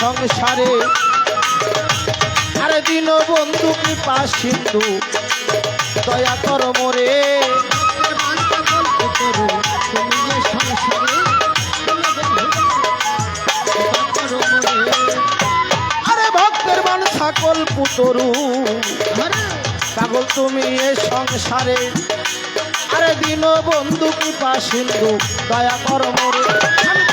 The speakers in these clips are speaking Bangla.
সংসারে আরে দিন বন্ধু কৃপা সিন্ধু, দয়া কর মোরে। তুমি আরে ভক্তের মান সকল পুতরু। পাগল তুমি এ সংসারে আরে দিন বন্ধু কৃপা সিন্ধু, দয়া কর মোরে।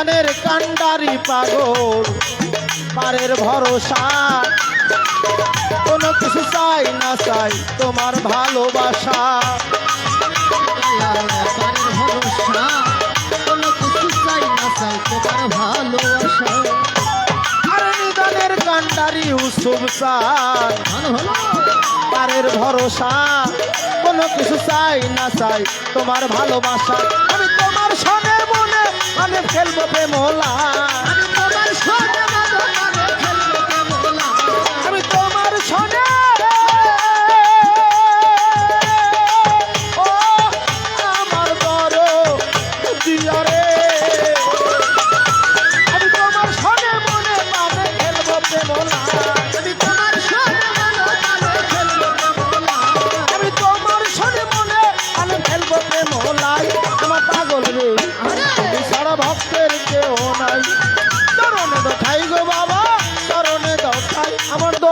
জানের কান্ডারি পাগল। পারের ভরসা। কোনো কিছু চাই না চাই তোমার ভালোবাসা। ভরসা। কোনো কিছু চাই না চাই তোমার ভালোবাসা। আমি তোমার সঙ্গে মনে মানে ফেলব প্রেমলা তোমার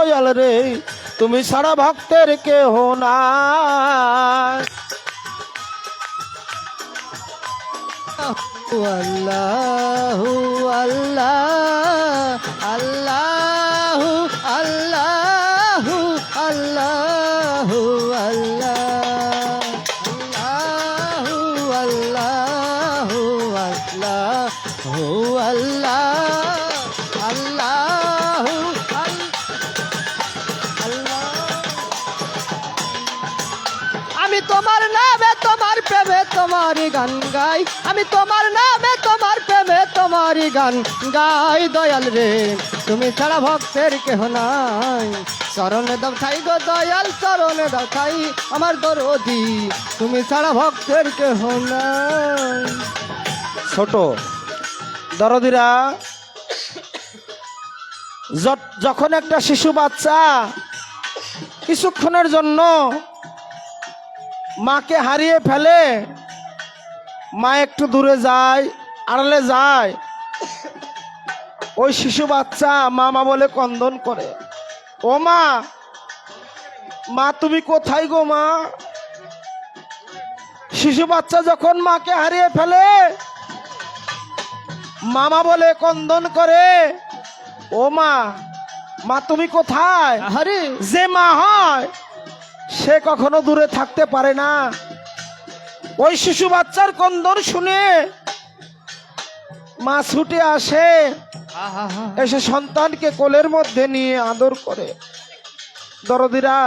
দয়াল রে, তুমি সারা ভক্তের নাই। আল্লাহ আল্লাহ আল্লাহ আল্লাহ আল্লাহ আল্লাহ। আল্লাহ আল্লাহ আল্লাহ আল্লাহ। গান গাই। আমি তোমার নামে, তোমার প্রেমে, তোমারই গান গাই। দয়াল রে, তুমি ছাড়া ভক্তের কেহ নাই। চরণে দাও ঠাই গো দয়াল, চরণে দাও ঠাই আমার দরদি। তুমি ছাড়া ভক্তের কেহ নাই। ছোট দরদিরা যখন একটা শিশু বাচ্চা কিছুক্ষণের জন্য মাকে হারিয়ে ফেলে মা একটু দূরে যায় আড়ালে যায়। ওই শিশু বাচ্চা মামা বলে কন্দন করে। ও মা মা তুমি কোথায় গো মা? শিশু বাচ্চা যখন মাকে হারিয়ে ফেলে মামা বলে কন্দন করে ও মা মা তুমি কোথায়? আরে যে মা হয় সে কখনো দূরে থাকতে পারে না। ওই শিশু বাচ্চার কন্দর শুনে মা ছুটে আসে। এসে সন্তানকে কোলের মধ্যে নিয়ে আদর করে। দরদিরা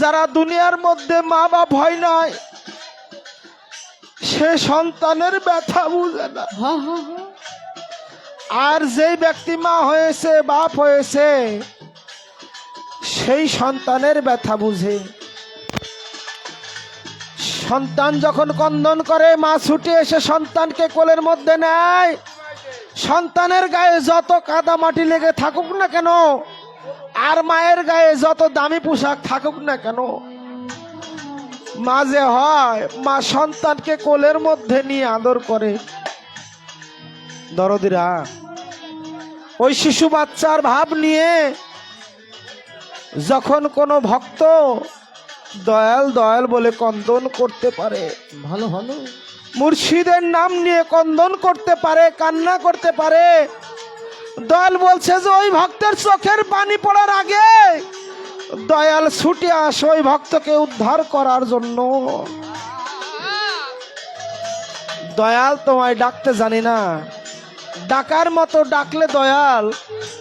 যারা দুনিয়ার মধ্যে মা বা ভয় নাই সে সন্তানের ব্যথা বুঝে না। আর যেই ব্যক্তি মা হয়েছে বাপ হয়েছে সেই সন্তানের ব্যথা বুঝে। সন্তান যখন কন্দন করে, মা ছুটে এসে সন্তানকে কোলের মধ্যে নেয়। সন্তানের গায়ে যত কাদা মাটি লেগে থাকুক না কেন, আর মায়ের গায়ে যত দামি পোশাক থাকুক না কেন, মা যে হয়, মা সন্তানকে কোলের মধ্যে নিয়ে আদর করে। দরদিরা, ওই শিশু বাচ্চার ভাব নিয়ে যখন কোনো ভক্ত দয়াল দয়াল বলে কন্দন করতে পারে। ভালো ভালো। মুর্শিদের নাম নিয়ে কন্দন করতে পারে কান্না করতে পারে। দয়াল বলছে যে ওই ভক্তের চোখের পানি পড়ার আগে দয়াল ছুটে আস ওই ভক্তকে উদ্ধার করার জন্য। দয়াল তোমায় ডাকতে জানি না। ডাকার মতো ডাকলে দয়াল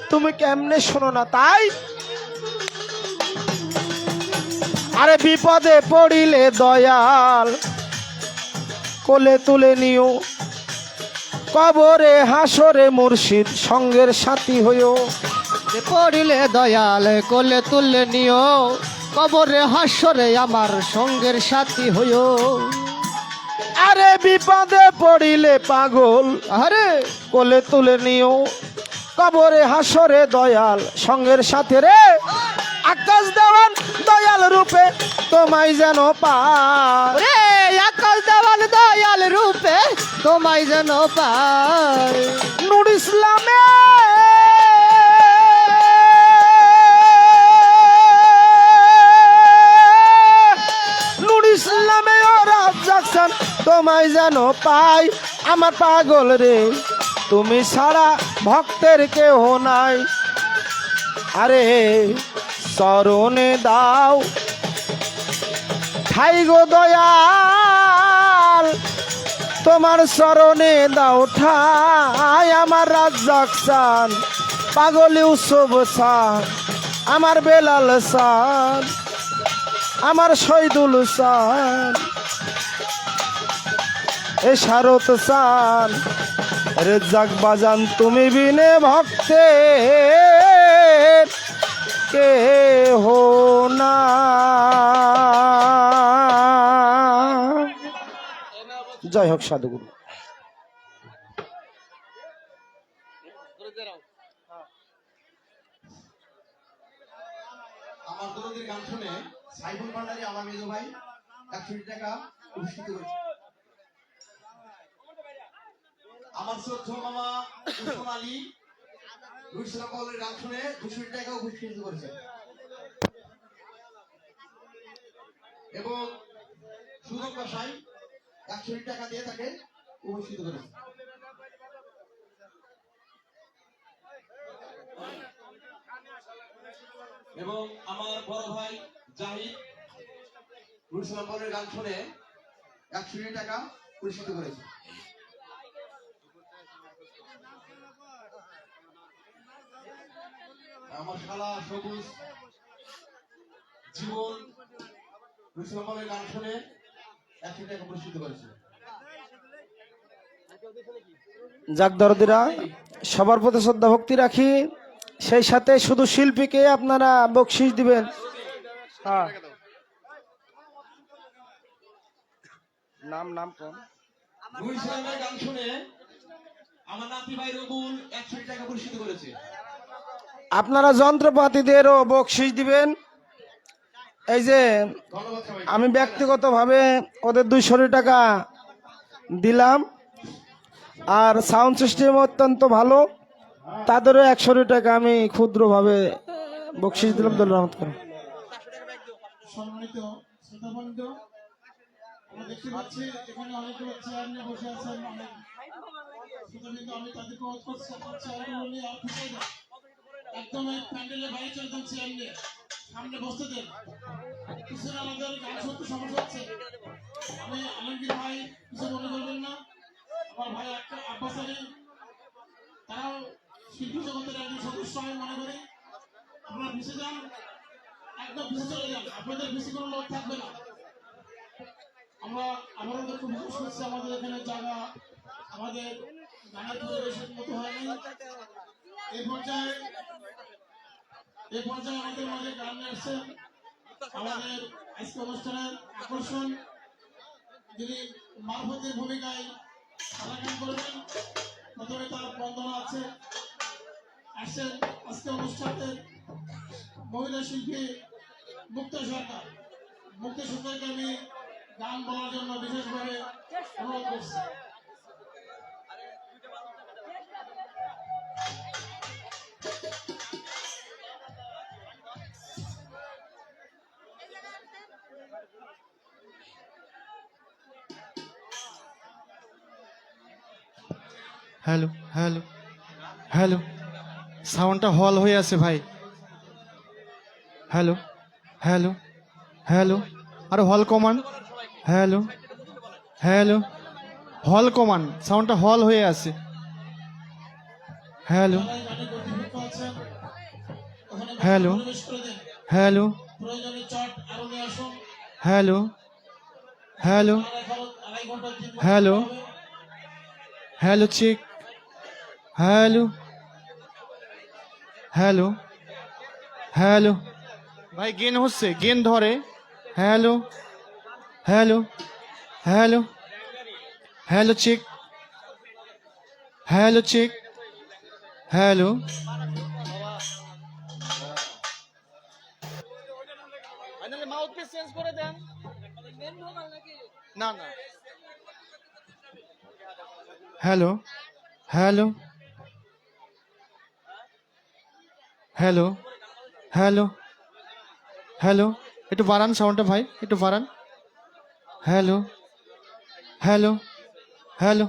তুমি কেমনে শোনো না? তাই আরে বিপদে পড়িলে দয়াল কোলে তুলে নিও। কবরে হাসরে মুর্শিদ সঙ্গের সাথী হইও। পড়িলে দয়াল কোলে তুলে নিও। কবরে হাসরে আমার সঙ্গের সাথী হইও। আরে বিপদে পড়িলে পাগল আরে! কোলে তুলে নিও। কবরে হাসরে দয়াল সঙ্গের সাথে রে। আকাশ দেওয়ান দয়াল তোমায় যেন পায় রে আকাশ দেওয়াল দয়াল রূপে তোমায় যেন পায় নুর ইসলামে। নুর ইসলামে ওরা যাচ্ছেন তোমায় যেন পাই। আমার পাগল রে তুমি ছাড়া ভক্তের কেহ নাই। আরে চরণে দাও ঠাই গো দয়াল, তোমার চরণে দাও ঠাই আমার রাজ্জাক সান পাগলি উৎসব সান, আমার বেলাল সান, আমার শহীদুল সান। এ শারত সান রেজাক বাজান, তুমি বিনে ভক্তে, কে হো না? জয় হোক সাধুগুরু। আমার গান শুনে আমার শ্রদ্ধ মামা উসমান আলী গান শুনে দুশো টাকা পুরস্কৃত করেছে। এবং সুযোগ বাসায় একশো টাকা দিয়ে তাকে পুরস্কৃত করেছে এবং আমার বড় ভাই জাহিদ রুসলাম গান শুনে একশো টাকা পুরস্কৃত করেছে। আমার শালা সবুজ জীবন রুসলাম বলের গান শুনে একশো টাকা পুরস্কৃত করেছে। যাক দরদিরা সবার প্রতি শ্রদ্ধা ভক্তি রাখি। সেই সাথে শুধু শিল্পীকে আপনারা বকশিস দিবেন। হ্যাঁ। নাম নাম কম। গান শুনে আমার নাতি ভাই রবুল একশো টাকা করেছে। আপনারা যন্ত্রপাতিদেরও বকশিস দিবেন। এই যে আমি ব্যক্তিগতভাবে ওদের দুইশো টাকা দিলাম। আর সাউন্ড সিস্টেম অত্যন্ত ভালো। তাদেরও একশো টাকা আমি ক্ষুদ্রভাবে বকশিস দিলাম। দল রহমত করে। একদম এই প্যান্ডেলের বাইরে চলে চেয়ার নিয়ে। সামনে বসতে দেন পিছনে আমাদের গান শুনতে সমস্যা হচ্ছে। আমি আলমগীর ভাই কিছু মনে করবেন না, আমার ভাই আব্বাস আলী, তারাও শিল্পী জগতের একজন সদস্য আমি মনে করি। আপনারা পিছিয়ে যান, একদম পিছিয়ে চলে যান। আপনাদের বেশি কোনো লোক থাকবে না। আমরা আমারও দুঃখ বিশেষ করছি আমাদের এখানে জায়গা আমাদের গানের পরিবেশের মতো হয়নি এই পর্যায়ে এই পর্যায়ে আমাদের মাঝে গান আসছেন আমাদের আজকে অনুষ্ঠানের আকর্ষণ। যিনি মারফতের ভূমিকায় সারা গান করবেন, প্রথমে তার বন্দনা আছে। আসছেন আজকে অনুষ্ঠানের মহিলা শিল্পী মুক্ত সরকার। মুক্ত সরকারকে আমি গান বলার জন্য বিশেষভাবে অনুরোধ করছি। Hello hello hello. সাউন্ডটা হল হয়ে আছে ভাই। Hello hello hello. আর হল কমান। হ্যালো হ্যালো, হল কমান। সাউন্ডটা হল হয়ে আছে। Hello hello hello hello hello hello hello check hello. Hello. Hello. ভাই গেন হচ্ছে গেন ধরে। Hello. Hello. Hello. Hello check hello check hello. না। Hello. Hello. Hello hello hello একটু বাড়ান সাউন্ডটা ভাই একটু বাড়ান। Hello hello hello